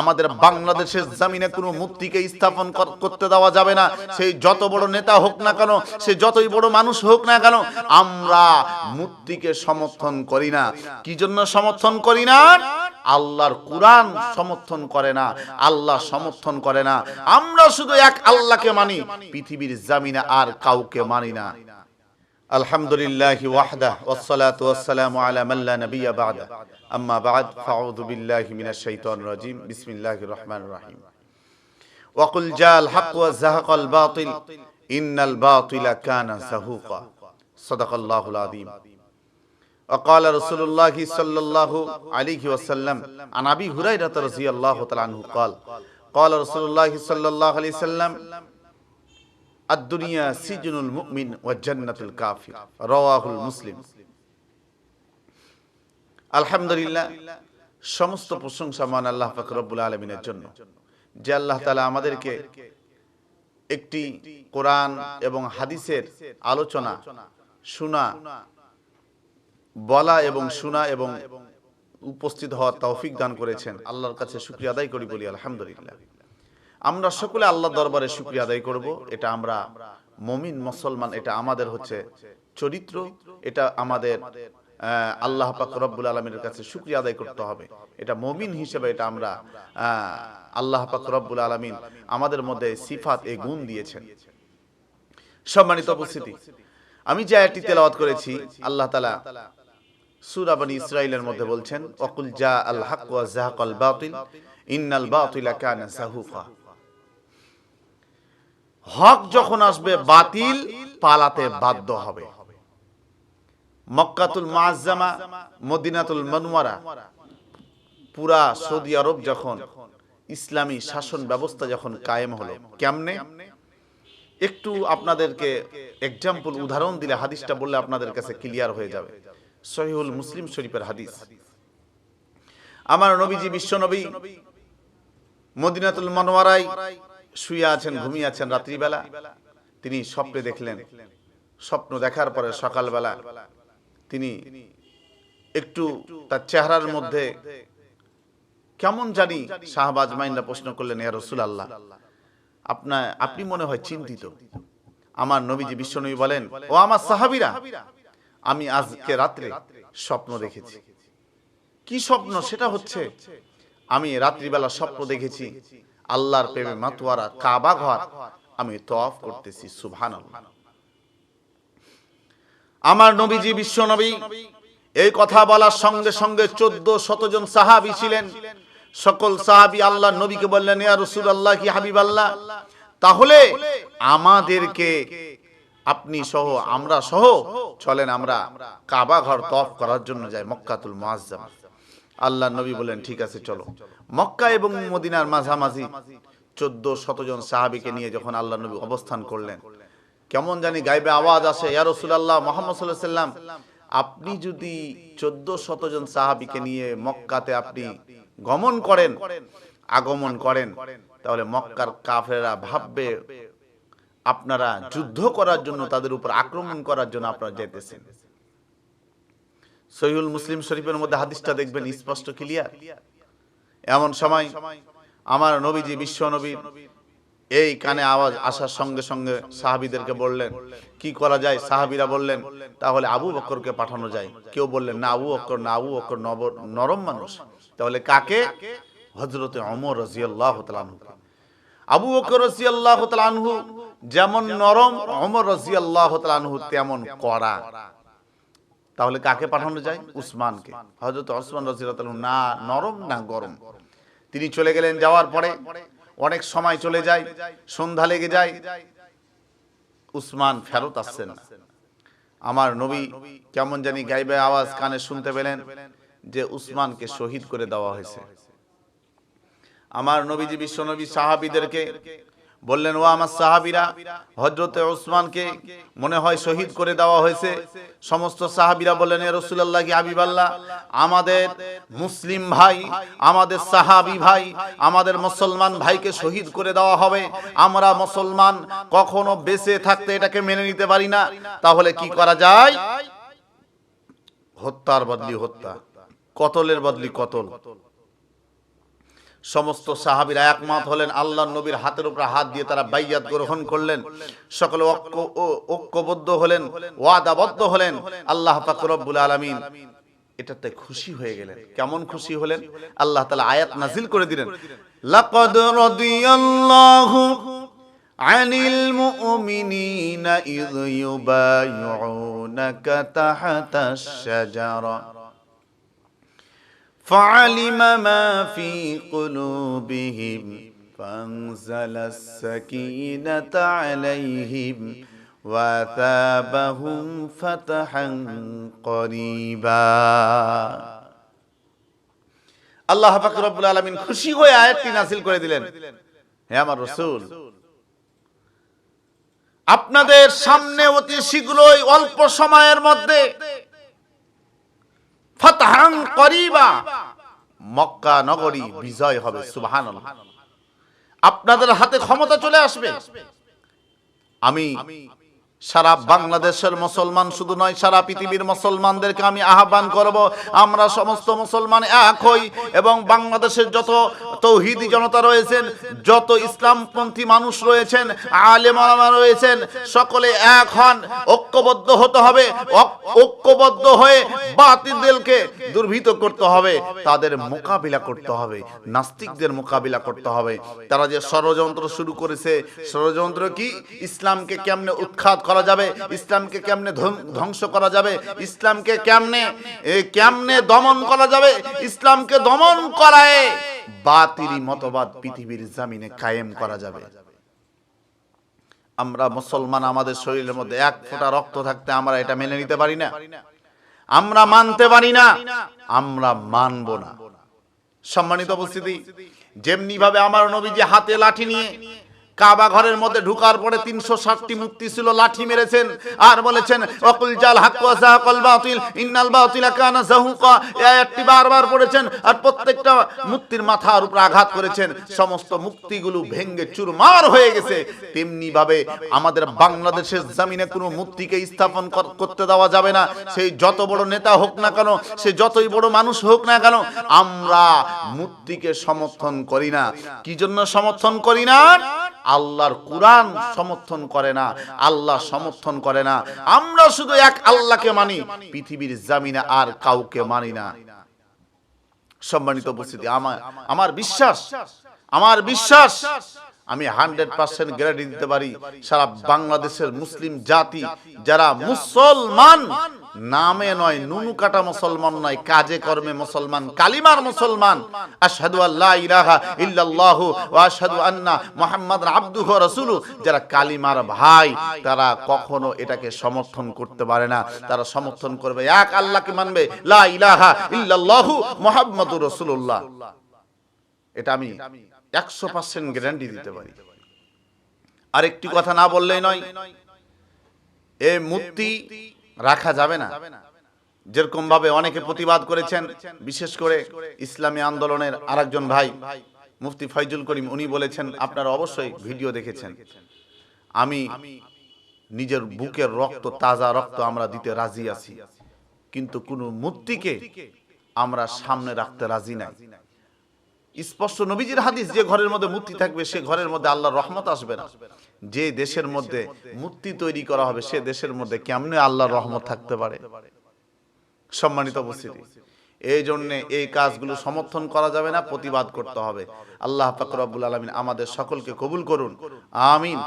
আমাদের বাংলাদেশের জমিনে কোনো মূর্তিকে স্থাপন করতে দেওয়া যাবে না। সেই যত বড় নেতা হোক না কেন, সে যতই বড় মানুষ হোক না কেন, আমরা মূর্তিকে সমর্থন করি না। কি জন্য সমর্থন করি না? আল্লাহর কোরআন সমর্থন করে না। আল্লাহ সমর্থন করে না। আমরা শুধু এক আল্লাহকে মানি। পৃথিবীর জামিনে আর কাউকে মানি না। আলহামদুলিল্লাহ ওয়াহদা والصلاة والسلام على من لا نبي بعده أما بعد فأعوذ بالله من الشيطان الرجيم بسم الله الرحمن الرحيم وقل جاء الحق وزهق الباطل إن الباطل كان زهوقا صدق الله العظيم وقال رسول الله صلى الله عليه وسلم عن أبي هريرة رضي الله تعالى عنه قال قال رسول الله صلى الله عليه وسلم সিজনুল মুমিন কাফির। মুসলিম। আলহামদুলিল্লাহ, সমস্ত প্রশংসা মান আল্লাহ জন্য, যে আল্লাহ আমাদেরকে একটি কোরআন এবং হাদিসের আলোচনা, শোনা, বলা এবং শোনা এবং উপস্থিত হওয়ার তৌফিক দান করেছেন। আল্লাহর কাছে শুক্রিয়া আদায় করি বলি আলহামদুলিল্লাহ। আমরা সকলে আল্লাহ দরবারে শুক্রিয়া আদায় করব। এটা আমরা মমিন, মুসলমান, এটা আমাদের হচ্ছে চরিত্র। এটা আমাদের আল্লাহ পাক রব্বুল আলমীর কাছে শুক্রিয়া আদায় করতে হবে। এটা মমিন হিসেবে এটা আমরা আল্লাহ পাক রব্বুল আলমিন আমাদের মধ্যে সিফাত এ গুণ দিয়েছেন। সম্মানিত উপস্থিতি, আমি যে একটি তেলাওয়াত করেছি, আল্লাহ তালা সূরা বনি ইসরাইলের মধ্যে বলছেন, ওয়াকুল জা আল হক জাহাকাল বাতিল, ইন্নাল বাতিলা কানা জাহুকা হক যখন আসবে, বাতিল পালাতে বাধ্য হবে। মক্কাতুল মুআজ্জামা মদিনাতুল মনওয়ারা, পুরা সৌদি আরব যখন ইসলামী শাসন ব্যবস্থা যখন কায়েম হলো, কেমনে? একটু আপনাদেরকে এক্সাম্পল উদাহরণ দিলে হাদিসটা বললে আপনাদের কাছে ক্লিয়ার হয়ে যাবে। সহিহুল মুসলিম শরীফের হাদিস। আমার নবীজি, বিশ্ব নবী, মদিনাতুল মনোয়ারায় শুয়ে আছেন, ঘুমিয়ে আছেন রাত্রিবেলা। তিনি স্বপ্নে দেখলেন। স্বপ্ন দেখার পরে সকালবেলা তিনি একটু তার চেহারার মধ্যে কেমন জানি শাহবাজ মাইনরা প্রশ্ন করলেন, ইয়া রসুল আল্লাহ আপনার আপনি মনে হয় চিন্তিত। আমার নবীজি বিশ্বনবী বলেন, ও আমার সাহাবিরা, আমি আজকে রাত্রে স্বপ্ন দেখেছি। কি স্বপ্ন? সেটা হচ্ছে, আমি রাত্রিবেলা স্বপ্ন দেখেছি। আল্লাহর প্রেমে মাতুয়ারা কাবা ঘর আমি তফ করতেছি সুবহান আমার নবীজি, বিশ্ব নবী, এই কথা বলার সঙ্গে সঙ্গে চোদ্দ শতজন সাহাবি ছিলেন। সকল সাহাবি আল্লাহ নবীকে বললেন রসুল আল্লাহ কি হাবিব আল্লাহ তাহলে আমাদেরকে আপনি সহ, আমরা সহ চলেন আমরা কাবা ঘর তফ করার জন্য যাই, মক্কাতুল মুআজ্জাম। আল্লাহ নবী বলেন, ঠিক আছে, চলো। মক্কা এবং মদিনার মাঝামাঝি চোদ্দ শতজন সাহাবিকে নিয়ে যখন আল্লাহ নবী অবস্থান করলেন, কেমন জানি গাইবে আওয়াজ আসে, ইয়া রাসূলুল্লাহ, মুহাম্মদ সাল্লাল্লাহু সাল্লাম আপনি যদি চোদ্দ শতজন সাহাবিকে নিয়ে মক্কাতে আপনি গমন করেন, আগমন করেন, তাহলে মক্কার কাফেরা ভাববে, আপনারা যুদ্ধ করার জন্য তাদের উপর আক্রমণ করার জন্য আপনারা যেতেছেন সহিহুল মুসলিম শরীফের মধ্যে হাদিসটা দেখবেন, স্পষ্ট ক্লিয়ার এমন সময় আমার নবীজি, বিশ্ব নবীর এই কানে আওয়াজ আসার সঙ্গে সঙ্গে সাহাবিদেরকে বললেন, কি করা যায়? সাহাবিরা বললেন, তাহলে আবু বক্করকে পাঠানো যায়। কেউ বললেন, না, আবু বক্কর না, আবু বক্কর নব- নরম মানুষ। তাহলে কাকে? হজরতে অমর রাজিয়াল্লাহ তালানহু আবু বকর রাজিয়াল্লাহ তালানহু যেমন নরম অমর রাজিয়াল্লাহ তালানহু তেমন কড়া। তাহলে কাকে পাঠানো যায়? উসমানকে। হজরত ওসমান রাজিয়াল্লাহু না নরম না গরম? তিনি চলে গেলেন যাওয়ার পরে অনেক সময় চলে যায় সন্ধ্যা লেগে যায় উসমান ফেরত আসছেন না। আমার নবী কেমন জানি গাইবে আওয়াজ কানে শুনতে পেলেন যে উসমানকে শহীদ করে দেওয়া হয়েছে। আমার নবীজি বিশ্বনবী সাহাবীদেরকে বললেন ও আমার সাহাবিরা হজরতে ওসমানকে মনে হয় শহীদ করে দেওয়া হয়েছে। সমস্ত সাহাবীরা বললেন, এ রসুল্লাহ কি হাবিবাল্লাহ আমাদের মুসলিম ভাই, আমাদের সাহাবী ভাই, আমাদের মুসলমান ভাইকে শহীদ করে দেওয়া হবে। আমরা মুসলমান কখনো বেঁচে থাকতে এটাকে মেনে নিতে পারি না। তাহলে কি করা যায়? হত্যার বদলি হত্যা, কতলের বদলি কতল। সমস্ত সাহাবীরা একমত হলেন আল্লাহ নবীর হাতের উপর হাত দিয়ে তারা বাইয়াত গ্রহণ করলেন। সকলে ঐক্য ঐক্যবদ্ধ হলেন, ওয়াদাবদ্ধ হলেন। আল্লাহ পাক রব্বুল আলামিন এটাতে খুশি হয়ে গেলেন। কেমন খুশি হলেন? আল্লাহ তাআলা আয়াত নাজিল করে দিলেন। লাকাদ রাদিয়াল্লাহু আনিল মুমিনিনা ইয তাহতাশ শাজারা। فعلم ما في قلوبهم فانزل السكينة عليهم وثابهم فتحا قريبا আল্লাহ পাক রব্বুল আলামিন খুশি হয়ে আয়াতটি নাযিল করে দিলেন হে আমার রাসূল আপনাদের সামনে অতি শীঘ্রই অল্প সময়ের মধ্যে ফাতহান করিবা। মক্কা নগরী বিজয় হবে সুবহানাল্লাহ। আপনাদের হাতে ক্ষমতা চলে আসবে। আমি সারা বাংলাদেশের মুসলমান শুধু নয়, সারা পৃথিবীর মুসলমানদেরকে আমি আহ্বান করব, আমরা সমস্ত মুসলমান এক হই এবং বাংলাদেশের যত তৌহিদি জনতা রয়েছেন, যত ইসলামপন্থী মানুষ রয়েছেন আলেম আলামা রয়েছেন, সকলে এক হন, ঐক্যবদ্ধ হতে হবে ঐক- ঐক্যবদ্ধ হয়ে বাতিলদেরকে দুর্ভীত করতে হবে, তাদের মোকাবিলা করতে হবে, নাস্তিকদের মোকাবিলা করতে হবে। তারা যে ষড়যন্ত্র শুরু করেছে, ষড়যন্ত্র কি? ইসলামকে কেমনে উৎখাত করা যাবে? ইসলামকে কেমনে ধ্বংস করা যাবে? ইসলামকে কেমনে কেমনে দমন করা যাবে? ইসলামকে দমন করায় বাতিলি মতবাদ পৃথিবীর জামিনে কায়েম করা যাবে। আমরা মুসলমান, আমাদের শরীরের মধ্যে এক ফোঁটা রক্ত থাকতে আমরা এটা মেনে নিতে পারি না। আমরা মানতে পারি না, আমরা মানব না। সম্মানিত উপস্থিতি যেমনি ভাবে আমার নবীজি হাতে লাঠি নিয়ে কাবা ঘরের মধ্যে ঢুকার পরে তিনশো ষাটটি মূর্তি ছিল, লাঠি মেরেছেন আর বলেছেন, অকুল জাল সাহাকাল বাতিল, ইন্নাল বাতিলা বারবার পড়েছেন আর প্রত্যেকটা মূর্তির মাথার উপর আঘাত করেছেন। সমস্ত মুক্তিগুলো ভেঙ্গে চুরমার হয়ে গেছে। তেমনি ভাবে আমাদের বাংলাদেশের জমিনে কোনো মূর্তিকে স্থাপন করতে দেওয়া যাবে না। সেই যত বড় নেতা হোক না কেন, সে যতই বড় মানুষ হোক না কেন, আমরা মূর্তিকে সমর্থন করি না। কি জন্য সমর্থন করি না? আল্লাহর কোরআন সমর্থন করে না, আল্লাহ সমর্থন করে না। আমরা শুধু এক আল্লাহকে মানি, পৃথিবীর জামিনে আর কাউকে মানি না। সম্মানিত উপস্থিতি, আমার আমার বিশ্বাস আমার বিশ্বাস আমি হান্ড্রেড পার্সেন্ট গ্যারান্টি দিতে পারি, সারা বাংলাদেশের মুসলিম জাতি, যারা মুসলমান, নামে নয়, নুনু কাটা মুসলমান নয়, কাজে কর্মে মুসলমান, কালিমার মুসলমান। আশহাদু আল্লাহ ইলাহা ইল্লাল্লাহু ওয়া আশহাদু আন্না মুহাম্মাদান আবদুহু ওয়া রাসূলু যারা কালিমার ভাই, তারা কখনো এটাকে সমর্থন করতে পারে না। তারা সমর্থন করবে, এক আল্লাহকে মানবে, লা ইলাহা ইল্লাল্লাহু মুহাম্মাদুর রাসূলুল্লাহ। এটা আমি একশো পার্সেন্ট গ্যারান্টি দিতে পারি। আরেকটি কথা না বললেই নয়, এ মূর্তি রাখা যাবে না। যেরকম ভাবে অনেকে প্রতিবাদ করেছেন, বিশেষ করে ইসলামী আন্দোলনের আরেকজন ভাই, মুফতি ফয়জুল করিম, উনি বলেছেন, আপনারা অবশ্যই ভিডিও দেখেছেন। আমি নিজের বুকের রক্ত, তাজা রক্ত আমরা দিতে রাজি আছি। কিন্তু কোনো মূর্তিকে আমরা সামনে রাখতে রাজি নাই। স্পষ্ট নবীজির হাদিস, যে ঘরের মধ্যে মূর্তি থাকবে, সে ঘরের মধ্যে আল্লাহর রহমত আসবে না। যে দেশের মধ্যে মূর্তি তৈরি করা হবে, সে দেশের মধ্যে কেমনে আল্লাহর রহমত থাকতে পারে? সম্মানিত উপস্থিতি, এই জন্যে এই কাজগুলো সমর্থন করা যাবে না, প্রতিবাদ করতে হবে। আল্লাহ ফাকর রব্বুল আলামিন আমাদের সকলকে কবুল করুন। আমিন।